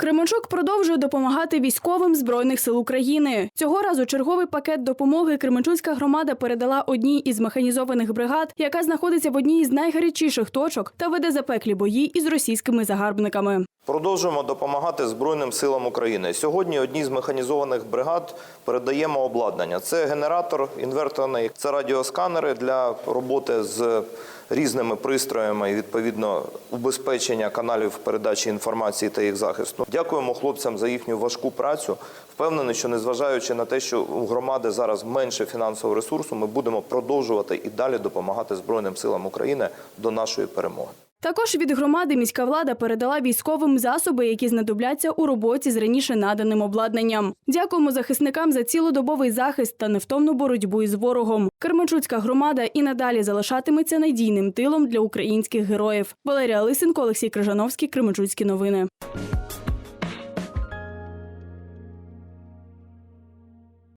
Кременчук продовжує допомагати військовим збройних сил України. Цього разу черговий пакет допомоги Кременчуцька громада передала одній із механізованих бригад, яка знаходиться в одній із найгарячіших точок та веде запеклі бої із російськими загарбниками. Продовжуємо допомагати Збройним силам України. Сьогодні одній з механізованих бригад передаємо обладнання. Це генератор інверторний, це радіосканери для роботи з різними пристроями і відповідно убезпечення каналів передачі інформації та їх захисту. Дякуємо хлопцям за їхню важку працю. Впевнений, що незважаючи на те, що у громади зараз менше фінансового ресурсу, ми будемо продовжувати і далі допомагати Збройним силам України до нашої перемоги. Також від громади міська влада передала військовим засоби, які знадобляться у роботі з раніше наданим обладнанням. Дякуємо захисникам за цілодобовий захист та невтомну боротьбу із ворогом. Керманчуцька громада і надалі залишатиметься надійним тилом для українських героїв. Валерія Лисенко, Олексій Крижановський, Кременчуцькі новини.